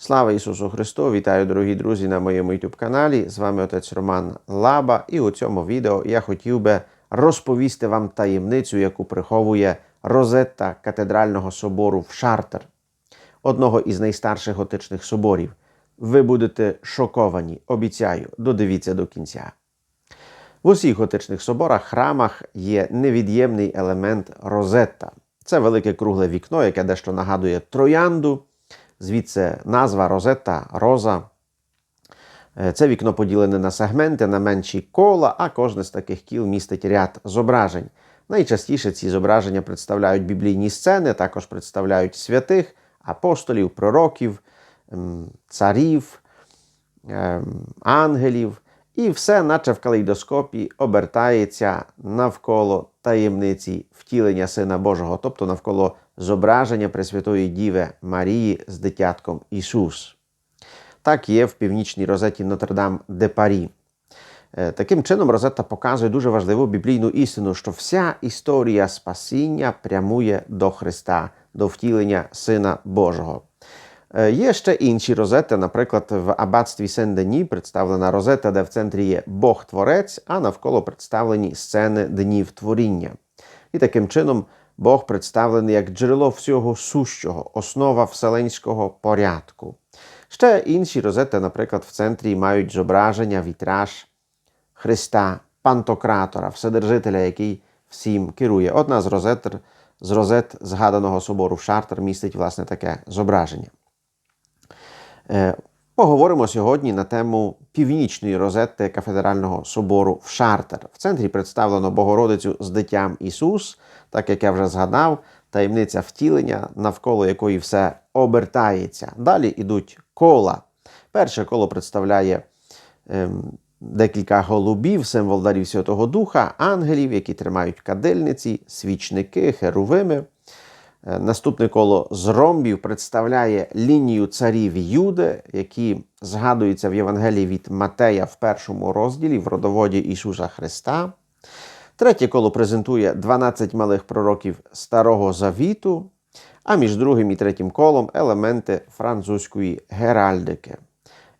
Слава Ісусу Христу! Вітаю, дорогі друзі, на моєму youtube каналі. З вами отець Роман Лаба. І у цьому відео я хотів би розповісти вам таємницю, яку приховує розетта катедрального собору в Шартер, одного із найстарших готичних соборів. Ви будете шоковані, обіцяю, додивіться до кінця. В усіх готичних соборах, храмах є невід'ємний елемент розетта. Це велике кругле вікно, яке дещо нагадує троянду. Звідси назва розетта, роза. Е, Це вікно поділене на сегменти, на менші кола, а кожне з таких кіл містить ряд зображень. Найчастіше ці зображення представляють біблійні сцени, також представляють святих, апостолів, пророків, царів, ем, ангелів. І все, наче в калейдоскопі, обертається навколо таємниці втілення Сина Божого, тобто навколо зображення Пресвятої Діви Марії з дитятком Ісус. Так є в північній розеті Нотр-Дам де Парі. Е, Таким чином, Розетта показує дуже важливу біблійну істину, що вся історія спасіння прямує до Христа, до втілення Сина Божого. Е, Є ще інші розети, наприклад, в аббатстві Сен-Дені представлена розета, де в центрі є Бог Творець, а навколо представлені сцени днів творіння. І таким чином Бог представлений як джерело всього сущого, основа вселенського порядку. Ще інші розети, наприклад, в центрі мають зображення, вітраж Христа, Пантократора, Вседержителя, який всім керує. Одна з розет, з розет згаданого собору Шартер містить власне таке зображення. Е, Поговоримо сьогодні на тему північної розетти кафедрального собору в Шартер. В центрі представлено Богородицю з дитям Ісус, так як я вже згадав, таємниця втілення, навколо якої все обертається. Далі йдуть кола. Перше коло представляє ем, декілька голубів, символ дарів Святого Духа, ангелів, які тримають кадильниці, свічники, херувими. Е, Наступне коло з ромбів представляє лінію царів Юди, які згадуються в Євангелії від Матея в першому розділі в родоводі Ісуса Христа. Третє коло презентує 12 малих пророків Старого Завіту, а між другим і третім колом елементи французької геральдики.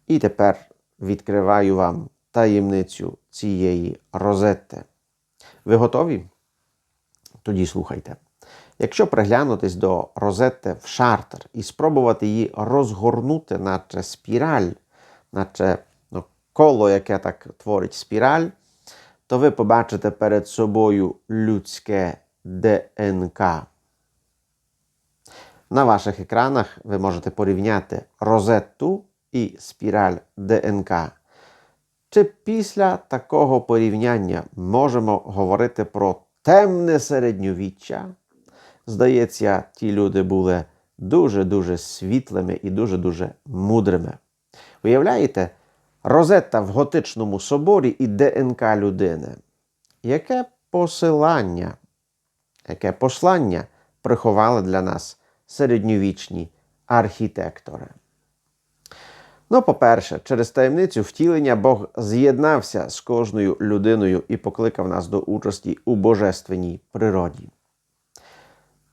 І тепер відкриваю вам таємницю цієї розетти. Ви готові? Тоді слухайте. Якщо приглянутись до розетти в шартер і спробувати її розгорнути, наче спіраль, наче ну, коло, яке так творить спіраль, то ви побачите перед собою людське ДНК. На ваших екранах ви можете порівняти розетту і спіраль ДНК. Чи після такого порівняння можемо говорити про темне середньовіччя? Здається, ті люди були дуже-дуже світлими і дуже-дуже мудрими. Уявляєте, розетта в готичному соборі і ДНК людини. Яке посилання, яке послання приховали для нас середньовічні архітектори? Ну, по-перше, через таємницю втілення Бог з'єднався з кожною людиною і покликав нас до участі у божественній природі.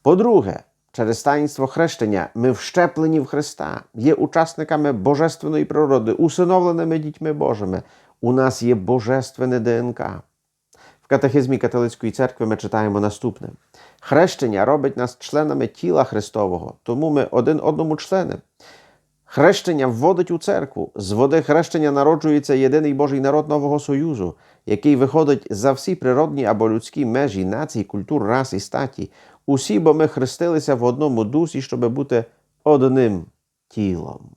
По-друге, через таїнство хрещення ми вщеплені в Христа, є учасниками божественної природи, усиновленими дітьми Божими. У нас є божественне ДНК. В катехизмі католицької церкви ми читаємо наступне: хрещення робить нас членами тіла Христового, тому ми один одному члени. Хрещення вводить у церкву. З води хрещення народжується єдиний Божий народ Нового Союзу, який виходить за всі природні або людські межі націй, культур, рас і статі. Усі, бо ми хрестилися в одному дусі, щоб бути одним тілом.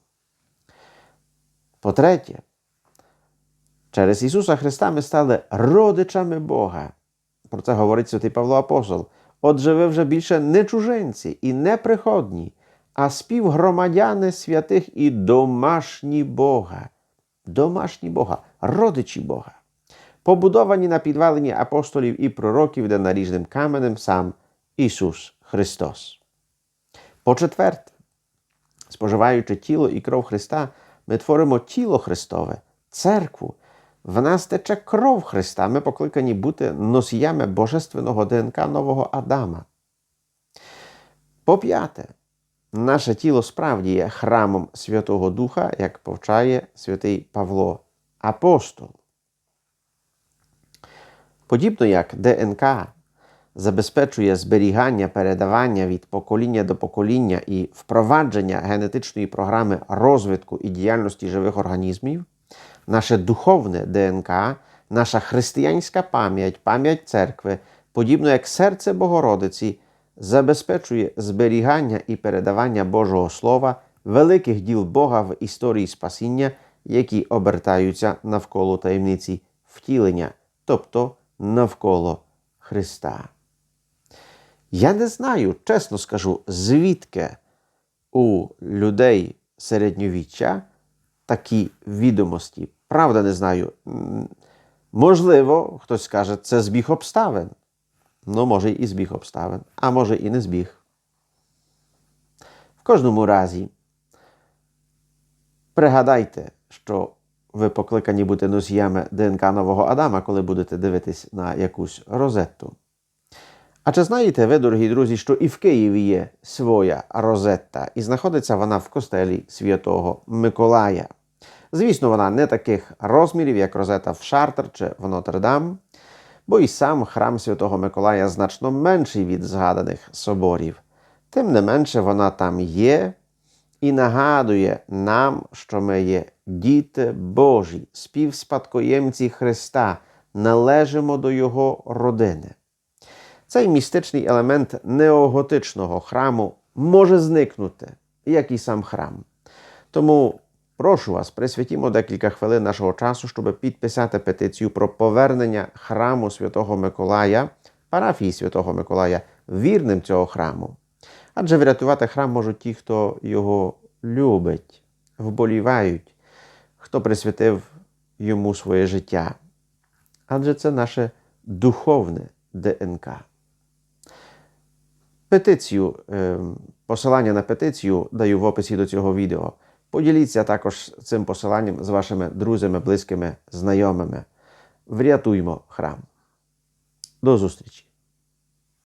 По-третє, через Ісуса Христа ми стали родичами Бога. Про це говорить святий Павло Апостол. Отже, ви вже більше не чуженці і не приходні, а співгромадяни святих і домашні Бога. Домашні Бога, родичі Бога, побудовані на підвалині апостолів і пророків, де наріжним каменем сам Ісус Христос. По-четверте, споживаючи тіло і кров Христа, ми творимо тіло Христове, церкву. В нас тече кров Христа. Ми покликані бути носіями божественного ДНК нового Адама. По п'яте, наше тіло справді є храмом Святого Духа, як повчає святий Павло Апостол. Подібно як ДНК забезпечує зберігання, передавання від покоління до покоління і впровадження генетичної програми розвитку і діяльності живих організмів, наше духовне ДНК, наша християнська пам'ять, пам'ять церкви, подібно як серце Богородиці, забезпечує зберігання і передавання Божого Слова, великих діл Бога в історії спасіння, які обертаються навколо таємниці втілення, тобто навколо Христа. Я не знаю, чесно скажу, звідки у людей середньовіччя такі відомості. Правда, не знаю. Можливо, хтось скаже, це збіг обставин. Ну, може, і збіг обставин, а може і не збіг. В кожному разі, пригадайте, що ви покликані бути носіями ДНК нового Адама, коли будете дивитись на якусь розетту. А чи знаєте ви, дорогі друзі, що і в Києві є своя розетта, і знаходиться вона в костелі святого Миколая? Звісно, вона не таких розмірів, як розета в Шартер чи в Нотр-Дам, бо і сам храм Святого Миколая значно менший від згаданих соборів. Тим не менше, вона там є і нагадує нам, що ми є діти Божі, співспадкоємці Христа, належимо до Його родини. Цей містичний елемент неоготичного храму може зникнути, як і сам храм. Тому прошу вас, присвятімо декілька хвилин нашого часу, щоб підписати петицію про повернення храму Святого Миколая, парафії Святого Миколая, вірним цього храму. Адже врятувати храм можуть ті, хто його любить, вболівають, хто присвятив йому своє життя. Адже це наше духовне ДНК. Петицію, е, посилання на петицію даю в описі до цього відео. Поділіться також цим посиланням з вашими друзями, близькими, знайомими. Врятуймо храм. До зустрічі!